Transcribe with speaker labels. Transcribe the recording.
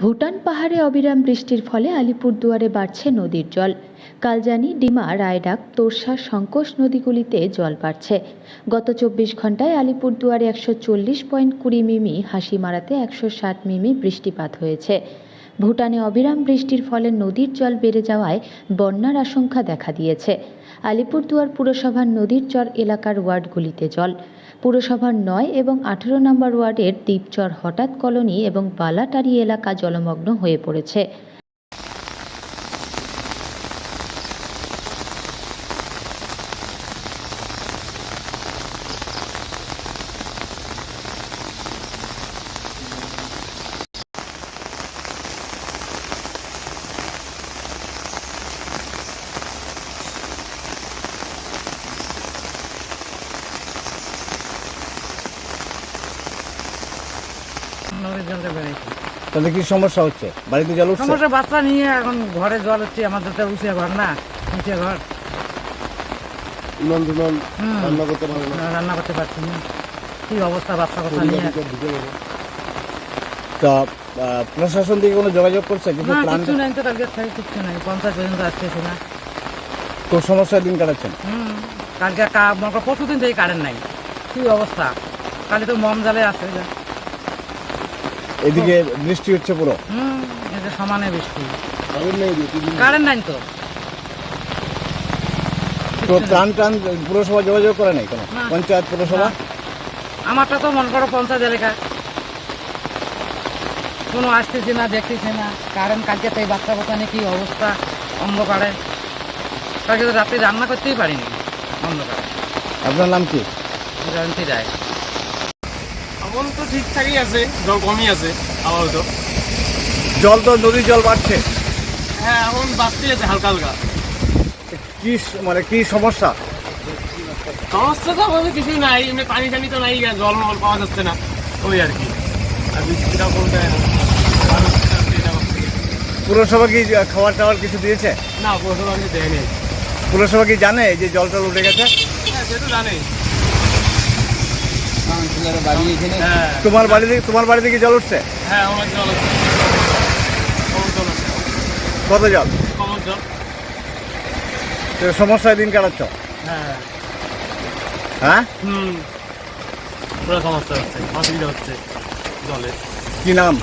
Speaker 1: ভুটান পাহাড়ে অবিরাম বৃষ্টির ফলে আলিপুরদুয়ারে বাড়ছে নদীর জল। কালজানি, ডিমা, রায়ডাক, তোরসা সংকোষ নদীগুলিতে জল বাড়ছে। গত চব্বিশ ঘন্টায় আলিপুরদুয়ারে একশো চল্লিশ পয়েন্ট কুড়ি মিমি, হাসিমারাতে একশো ষাট মিমি বৃষ্টিপাত হয়েছে। ভুটানে অবিরাম বৃষ্টির ফলে নদীর জল বেড়ে যাওয়ায় বন্যার আশঙ্কা দেখা দিয়েছে। আলিপুরদুয়ার পুরসভার নদীর চর এলাকার ওয়ার্ডগুলিতে জল। পুরসভার নয় এবং আঠেরো নম্বর ওয়ার্ডের দ্বীপচর হঠাৎ কলোনি এবং বালাটারি এলাকা জলমগ্ন হয়ে পড়েছে।
Speaker 2: নদীর জলটা বেড়েছে
Speaker 3: তাহলে কি সমস্যা হচ্ছে? বাড়িতে জল উঠছে?
Speaker 2: সমস্যা বাচ্চা নিয়ে এখন ঘরে জল হচ্ছে আমাদের তো উঁচে ঘর না উঁচে ঘর। হুম।
Speaker 3: রান্না করতে পারে না।
Speaker 2: রান্না করতে পারছি না। কি অবস্থা বাচ্চা কথা নিয়ে।
Speaker 3: তা প্রশাসন থেকে কোনো যোগাযোগ করছে? কিন্তু প্ল্যান
Speaker 2: কিচ্ছু নাই তো কালকে থেকে কিচ্ছু নাই পঞ্চায়েত পর্যন্ত আসতেছে না
Speaker 3: তো সমস্যায় দিন কাটাচ্ছেন?
Speaker 2: হুম কালকে কা মনে করো পরশু দিন থেকে কারেন্ট নাই। কি অবস্থা? কালি তো মম জালে আছে যা।
Speaker 3: এদিকে বৃষ্টি হচ্ছে পুরো।
Speaker 2: হুম সমানে বৃষ্টি। কারেন্ট নাই তো?
Speaker 3: তো ত্রাণ টান পুরসভা যোগাযোগ করে নাই কোনো? পঞ্চায়েত পুরসভা?
Speaker 2: আমারটা তো মনে করো পঞ্চায়েত এলাকা কোনো আসতেছে না দেখতেছে না। কারেন্ট কালকে তো এই বাচ্চা বাচ্চা নিয়ে কি অবস্থা? অন্ধকারে। কালকে তো রাত্রে রান্না করতেই পারিনি। অন্ধকারে।
Speaker 3: আপনার নাম কি?
Speaker 2: জানতে যায়
Speaker 4: এখন তো ঠিকঠাকই আছে জল কমই আছে আপাতত।
Speaker 3: জল তো নদীর জল বাড়ছে?
Speaker 4: হ্যাঁ এখন বাঁচতেই আছে হালকা হালকা।
Speaker 3: কি মানে কি সমস্যা?
Speaker 4: সমস্যা তো আমাদের কিছুই নাই এমনি পানি টানি তো নাই জল মল পাওয়া যাচ্ছে না ওই আর কি। আর যেটা করছে।
Speaker 3: পুরসভা কি খাবার টাবার কিছু দিয়েছে?
Speaker 4: না পৌরসভা আমি দেয়নি।
Speaker 3: পুরসভা কি জানে যে জল টল উঠে গেছে?
Speaker 4: হ্যাঁ সে তো জানে হ্যাঁ
Speaker 3: তোমার বাড়ি থেকে তোমার বাড়ি থেকে জল উঠছে?
Speaker 4: হ্যাঁ জল
Speaker 3: কত জল? সমস্যায় দিন কাটাচ্ছ।
Speaker 4: হ্যাঁ।
Speaker 3: হ্যাঁ?
Speaker 4: হুম। পুরো সমস্যা হচ্ছে অসুবিধা হচ্ছে জলে।
Speaker 3: কি নাম?